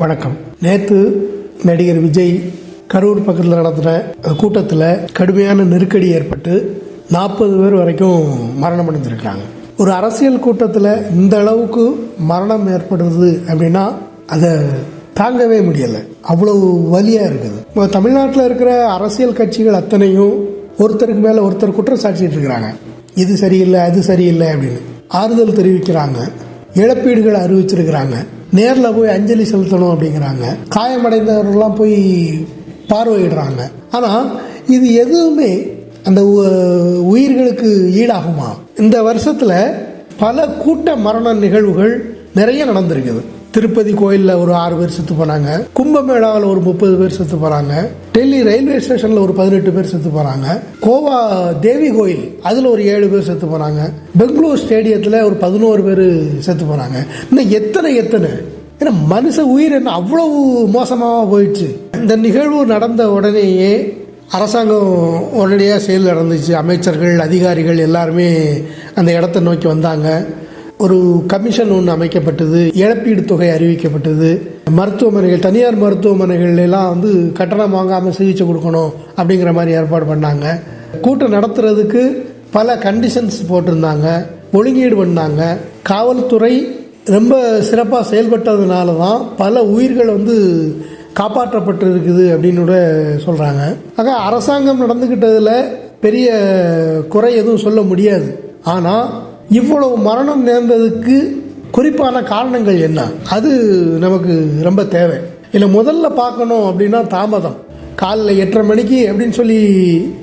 வணக்கம். நேற்று நடிகர் விஜய் கரூர் பக்கத்தில் நடத்தின கூட்டத்தில் கடுமையான நெருக்கடி ஏற்பட்டு நாற்பது பேர் வரைக்கும் மரணம் அடைஞ்சிருக்காங்க ஒரு அரசியல் கூட்டத்தில் இந்த அளவுக்கு மரணம் ஏற்படுறது அப்படின்னா அதை தாங்கவே முடியலை. அவ்வளவு வலியாக இருக்குது. இப்போ தமிழ்நாட்டில் இருக்கிற அரசியல் கட்சிகள் அத்தனையும் ஒருத்தருக்கு மேலே ஒருத்தர் குற்றம் சாட்டிட்டு இருக்கிறாங்க. இது சரியில்லை அது சரியில்லை அப்படின்னு ஆறுதல் தெரிவிக்கிறாங்க. இழப்பீடுகளை அறிவிச்சிருக்கிறாங்க. நேரில் போய் அஞ்சலி செலுத்தணும் அப்படிங்கிறாங்க. காயமடைந்தவர்கள்லாம் போய் பார்வையிடுறாங்க. ஆனால் இது எதுவுமே அந்த உயிர்களுக்கு ஈடாகுமா? இந்த வருஷத்தில் பல கூட்ட மரண நிகழ்வுகள் நிறைய நடந்திருக்குது. திருப்பதி கோயிலில் ஒரு ஆறு பேர் செத்து போனாங்க. கும்பமேளாவில் ஒரு முப்பது பேர் செத்து போகிறாங்க டெல்லி ரயில்வே ஸ்டேஷனில் ஒரு பதினெட்டு பேர் செத்து போகிறாங்க கோவா தேவி கோயில் அதில் ஒரு ஏழு பேர் செத்து போனாங்க பெங்களூர் ஸ்டேடியத்தில் ஒரு பதினோரு பேர் செத்து போனாங்க இன்னும் எத்தனை எத்தனை? ஏன்னா மனுஷ உயிர் என்ன அவ்வளவு மோசமாக போயிடுச்சு. இந்த நிகழ்வு நடந்த உடனேயே அரசாங்கம் உடனடியாக செயல் நடந்துச்சு. அமைச்சர்கள் அதிகாரிகள் எல்லாருமே அந்த இடத்த நோக்கி வந்தாங்க. ஒரு கமிஷன் ஒன்று அமைக்கப்பட்டது இழப்பீடு தொகை அறிவிக்கப்பட்டது. மருத்துவமனைகள் தனியார் மருத்துவமனைகள் எல்லாம் வந்து கட்டணம் வாங்காமல் சிகிச்சை கொடுக்கணும் அப்படிங்கிற மாதிரி ஏற்பாடு பண்ணாங்க. கூட்டம் நடத்துறதுக்கு பல கண்டிஷன்ஸ் போட்டிருந்தாங்க. ஒழுங்கீடு பண்ணாங்க. காவல்துறை ரொம்ப சிறப்பாக செயல்பட்டதுனால தான் பல உயிர்கள் வந்து காப்பாற்றப்பட்டிருக்குது அப்படின்னு கூட சொல்கிறாங்க ஆக அரசாங்கம் நடந்துக்கிட்டதில் பெரிய குறை எதுவும் சொல்ல முடியாது. ஆனால் இவ்வளவு மரணம் நேர்ந்ததுக்கு குறிப்பான காரணங்கள் என்ன? அது நமக்கு ரொம்ப தேவை. இல்லை முதல்ல பார்க்கணும் அப்படின்னா தாமதம். காலைல எட்டரை மணிக்கு அப்படின்னு சொல்லி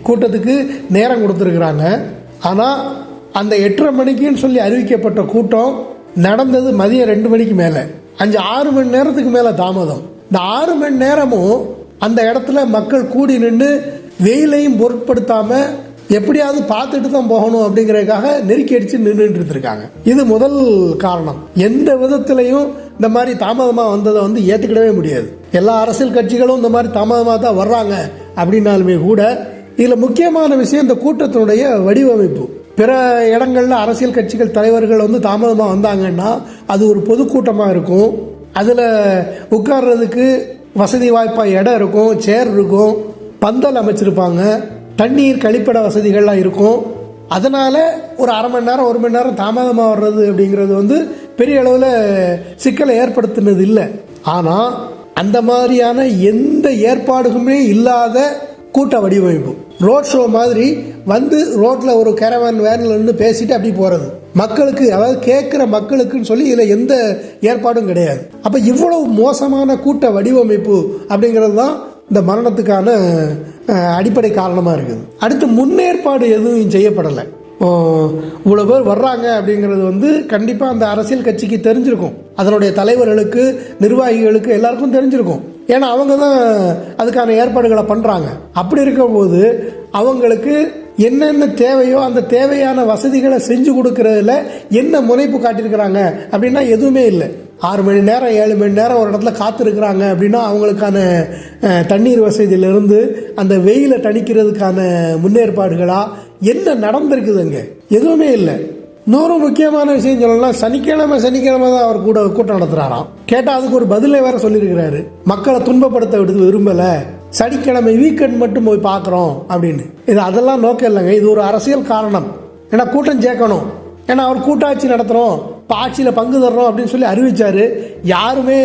கூட்டத்துக்கு நேரம் கொடுத்துருக்குறாங்க. ஆனால் அந்த எட்டரை மணிக்குன்னு சொல்லி அறிவிக்கப்பட்ட கூட்டம் நடந்தது மதியம் ரெண்டு மணிக்கு மேலே. அஞ்சு ஆறு மணி நேரத்துக்கு மேலே தாமதம். இந்த ஆறு மணி நேரமும் அந்த இடத்துல மக்கள் கூடி நின்று வெயிலையும் பொருட்படுத்தாமல் எப்படியாவது பார்த்துட்டு தான் போகணும் அப்படிங்கிறதுக்காக நெருக்கி அடிச்சு நின்றுட்டு இருந்திருக்காங்க. இது முதல் காரணம். எந்த விதத்திலையும் இந்த மாதிரி தாமதமாக வந்ததை வந்து ஏற்றுக்கிடவே முடியாது. எல்லா அரசியல் கட்சிகளும் இந்த மாதிரி தாமதமாக தான் வர்றாங்க அப்படின்னாலுமே கூட இதில் முக்கியமான விஷயம் இந்த கூட்டத்தினுடைய வடிவமைப்பு. பிற இடங்கள்ல அரசியல் கட்சிகள் தலைவர்கள் வந்து தாமதமாக வந்தாங்கன்னா அது ஒரு பொதுக்கூட்டமாக இருக்கும். அதில் உட்கார்றதுக்கு வசதி வாய்ப்பாக இடம் இருக்கும் சேர் இருக்கும் பந்தல் அமைச்சிருப்பாங்க. தண்ணீர் கழிப்பிட வசதிகள்லாம் இருக்கும். அதனால் ஒரு அரை மணி நேரம் ஒரு மணி நேரம் தாமதமாக வர்றது அப்படிங்கிறது வந்து பெரிய அளவில் சிக்கலை ஏற்படுத்தினது இல்லை. ஆனால் அந்த மாதிரியான எந்த ஏற்பாடுகளுமே இல்லாத கூட்ட வடிவமைப்பு. ரோட் ஷோ மாதிரி வந்து ரோட்டில் ஒரு கேரவான் வேனில் நின்று பேசிட்டு அப்படி போகிறது மக்களுக்கு அதாவது கேட்குற மக்களுக்குன்னு சொல்லி இதில் எந்த ஏற்பாடும் கிடையாது. அப்போ இவ்வளவு மோசமான கூட்ட வடிவமைப்பு அப்படிங்கிறது தான் இந்த மரணத்துக்கான அடிப்படை காரணமாக இருக்குது. அடுத்து முன்னேற்பாடு எதுவும் செய்யப்படலை. இவ்வளோ பேர் வர்றாங்க அப்படிங்கிறது வந்து கண்டிப்பாக அந்த அரசியல் கட்சிக்கு தெரிஞ்சிருக்கும். அதனுடைய தலைவர்களுக்கு நிர்வாகிகளுக்கு எல்லாருக்கும் தெரிஞ்சிருக்கும். ஏன்னா அவங்க தான் அதுக்கான ஏற்பாடுகளை பண்ணுறாங்க அப்படி இருக்கும்போது அவங்களுக்கு என்னென்ன தேவையோ அந்த தேவையான வசதிகளை செஞ்சு கொடுக்கறதுல என்ன முனைப்பு காட்டியிருக்கிறாங்க அப்படின்னா எதுவுமே இல்லை. ஆறு மணி நேரம் ஏழு மணி நேரம் ஒரு இடத்துல காத்திருக்கிறாங்க அப்படின்னா அவங்களுக்கான தண்ணீர் வசதியிலிருந்து அந்த வெயிலை தணிக்கிறதுக்கான முன்னேற்பாடுகளாக என்ன நடந்திருக்குதுங்க? எதுவுமே இல்லை. இன்னொரு முக்கியமான விஷயம் சொல்லலாம் சனிக்கிழமை சனிக்கிழமை தான் அவர் கூட கூட்டம் நடத்துகிறாராம் கேட்டால் அதுக்கு ஒரு பதிலை வேற சொல்லியிருக்கிறாரு. மக்களை துன்பப்படுத்த விடுத்து விரும்பலை. சனிக்கிழமை வீக்கெண்ட் மட்டும் போய் பார்க்குறோம் அப்படின்னு. இது அதெல்லாம் நோக்கம் இல்லைங்க. இது ஒரு அரசியல் காரணம். ஏன்னா கூட்டம் சேர்க்கணும். ஏன்னா அவர் கூட்டாட்சி நடத்துகிறோம் இப்போ ஆட்சியில் பங்கு தர்றோம் அப்படின்னு சொல்லி அறிவித்தார் யாருமே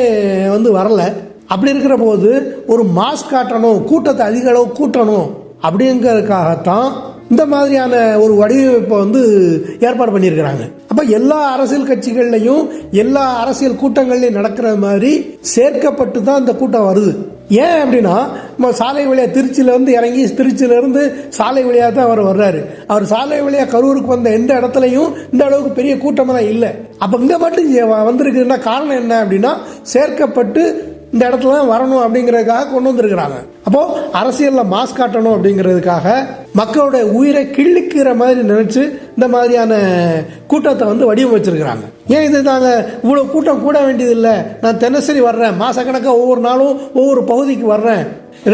வந்து வரலை. அப்படி இருக்கிற போது ஒரு மாஸ்க் காட்டணும் கூட்டத்தை அதிக அளவு கூட்டணும் அப்படிங்கிறதுக்காகத்தான் இந்த மாதிரியான ஒரு வடிவமைப்பை வந்து ஏற்பாடு பண்ணியிருக்கிறாங்க. அப்போ எல்லா அரசியல் கட்சிகள்லையும் எல்லா அரசியல் கூட்டங்கள்லையும் நடக்கிற மாதிரி சேர்க்கப்பட்டு தான் இந்த கூட்டம் வருது. ஏன் அப்படின்னா நம்ம சாலை வழியாக திருச்சியிலேருந்து இறங்கி திருச்சியிலேருந்து சாலை வழியாக தான் அவர் வர்றாரு. அவர் சாலை வழியாக கரூருக்கு வந்த எந்த இடத்துலையும் இந்த அளவுக்கு பெரிய கூட்டமெல்லாம் இல்லை. அப்போ இங்கே மட்டும் வந்திருக்குன்னா காரணம் என்ன அப்படின்னா சேர்க்கப்பட்டு இந்த இடத்துல தான் வரணும் அப்படிங்கிறதுக்காக கொண்டு வந்திருக்கிறாங்க. அப்போ அரசியல்ல மாஸ் காட்டணும் அப்படிங்கிறதுக்காக மக்களுடைய உயிரை கிள்ளிக்கிற மாதிரி நினைச்சு இந்த மாதிரியான கூட்டத்தை வந்து வடிவமைச்சிருக்கிறாங்க. ஏன் இது நாங்கள் இவ்வளோ கூட்டம் கூட வேண்டியதில்லை? நான் தினசரி வர்றேன். மாதக்கணக்காக ஒவ்வொரு நாளும் ஒவ்வொரு பகுதிக்கு வர்றேன்.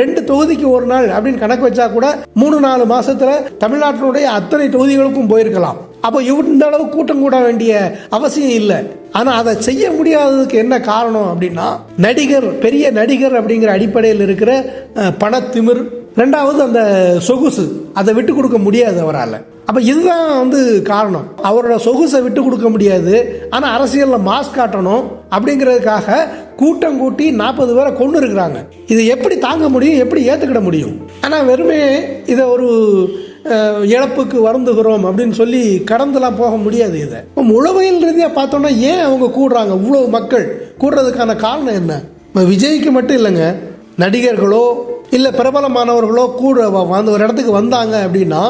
ரெண்டு தொகுதிக்கு ஒரு நாள் அப்படின்னு கணக்கு வச்சா கூட மூணு நாலு மாசத்துல தமிழ்நாட்டினுடைய அத்தனை தொகுதிகளுக்கும் போயிருக்கலாம். அப்போ இந்த அளவு கூட்டம் கூட வேண்டிய அவசியம் இல்லை. ஆனால் அதை செய்ய முடியாததுக்கு என்ன காரணம் அப்படின்னா நடிகர் பெரிய நடிகர் அப்படிங்கிற அடிப்படையில் இருக்கிற பணத்திமிர். ரெண்டாவது அந்த சொகுசு. அதை விட்டு கொடுக்க முடியாது அவரால். அப்போ இதுதான் வந்து காரணம். அவரோட சொகுசை விட்டு கொடுக்க முடியாது. ஆனால் அரசியலில் மாஸ் காட்டணும் அப்படிங்கிறதுக்காக கூட்டம் கூட்டி நாற்பது பேரை கொண்டு இருக்கிறாங்க இது எப்படி தாங்க முடியும்? எப்படி ஏற்றுக்கிட முடியும்? ஆனால் வெறுமே இதை ஒரு இழப்புக்கு வருந்துகிறோம் அப்படின்னு சொல்லி கடந்துலாம் போக முடியாது இதை. இப்போ உளவியல் ரீதியாக பார்த்தோம்னா ஏன் அவங்க கூடுறாங்க? இவ்வளோ மக்கள் கூடுறதுக்கான காரணம் என்ன? இப்போ விஜய்க்கு மட்டும் இல்லைங்க. நடிகர்களோ இல்லை பிரபலமானவர்களோ கூட வந்து ஒரு இடத்துக்கு வந்தாங்க அப்படின்னா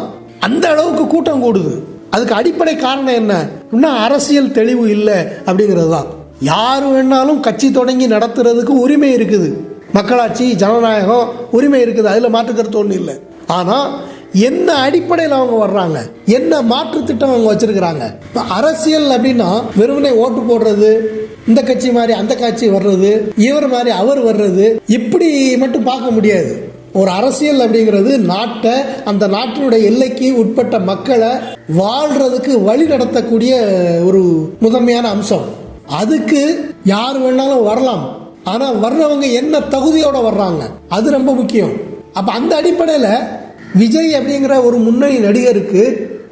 அந்த அளவுக்கு கூட்டம் கூடுது. அதுக்கு அடிப்படை காரணம் என்ன? இன்னும் அரசியல் தெளிவு இல்லை அப்படிங்கிறது தான். யார் வேணாலும் கட்சி தொடங்கி நடத்துறதுக்கு உரிமை இருக்குது. மக்களாட்சி ஜனநாயகம் உரிமை இருக்குது. அதில் மாற்றுக்கிறது ஒன்றும் இல்லை. ஆனால் என்ன அடிப்படையில் அவங்க வர்றாங்க? என்ன மாற்று திட்டம் அவங்க வச்சிருக்கிறாங்க? இப்போ அரசியல் அப்படின்னா வெறுமனே ஓட்டு போடுறது இந்த கட்சி மாதிரி அந்த கட்சி வர்றது இவர் மாதிரி அவர் வர்றது இப்படி மட்டும் பார்க்க முடியாது. ஒரு அரசியல் அப்படிங்கிறது நாட்டை அந்த நாட்டினுடைய எல்லைக்கு உட்பட்ட மக்களை வாழ்றதுக்கு வழி நடத்தக்கூடிய ஒரு முதன்மையான அம்சம். அதுக்கு யார் வேணாலும் வரலாம். ஆனா வர்றவங்க என்ன தகுதியோட வர்றாங்க? அது ரொம்ப முக்கியம். அப்ப அந்த அடிப்படையில் விஜய் அப்படிங்கிற ஒரு முன்னணி நடிகருக்கு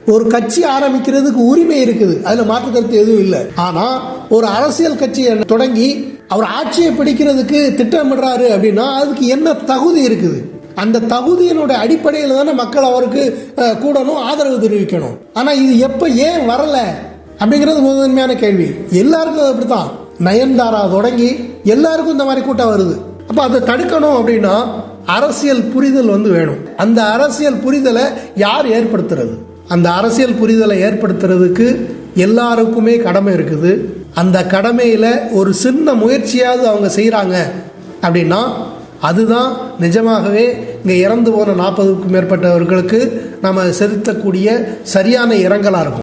ஒரு கட்சி ஆரம்பிக்கிறதுக்கு உரிமை இருக்குது. அதுல மாற்று கருத்து எதுவும் இல்லை. ஆனா ஒரு அரசியல் கட்சியை தொடங்கி அவர் ஆட்சியை பிடிக்கிறதுக்கு திட்டமிடுறாரு அப்படின்னா அதுக்கு என்ன தகுதி இருக்குது? அந்த தகுதியினுடைய அடிப்படையில் தானே மக்கள் அவருக்கு கூடணும் ஆதரவு தெரிவிக்கணும். ஆனா இது எப்ப ஏன் வரல? அப்படிங்கிறது முதன்மையான கேள்வி. எல்லாருக்கும் அது அப்படித்தான். நயன்தாரா தொடங்கி எல்லாருக்கும் இந்த மாதிரி கூட்டம் வருது. அப்போ அதை தடுக்கணும் அப்படின்னா அரசியல் புரிதல் வந்து வேணும். அந்த அரசியல் புரிதலை யார் ஏற்படுத்துறது? அந்த அரசியல் புரிதலை ஏற்படுத்துறதுக்கு எல்லாருக்குமே கடமை இருக்குது. அந்த கடமையில் ஒரு சின்ன முயற்சியாவது அவங்க செய்கிறாங்க அப்படின்னா அதுதான் நிஜமாகவே இங்கே இறந்து போன நாற்பதுக்கும் மேற்பட்டவர்களுக்கு நம்ம செலுத்தக்கூடிய சரியான இரங்கலாக இருக்கும்.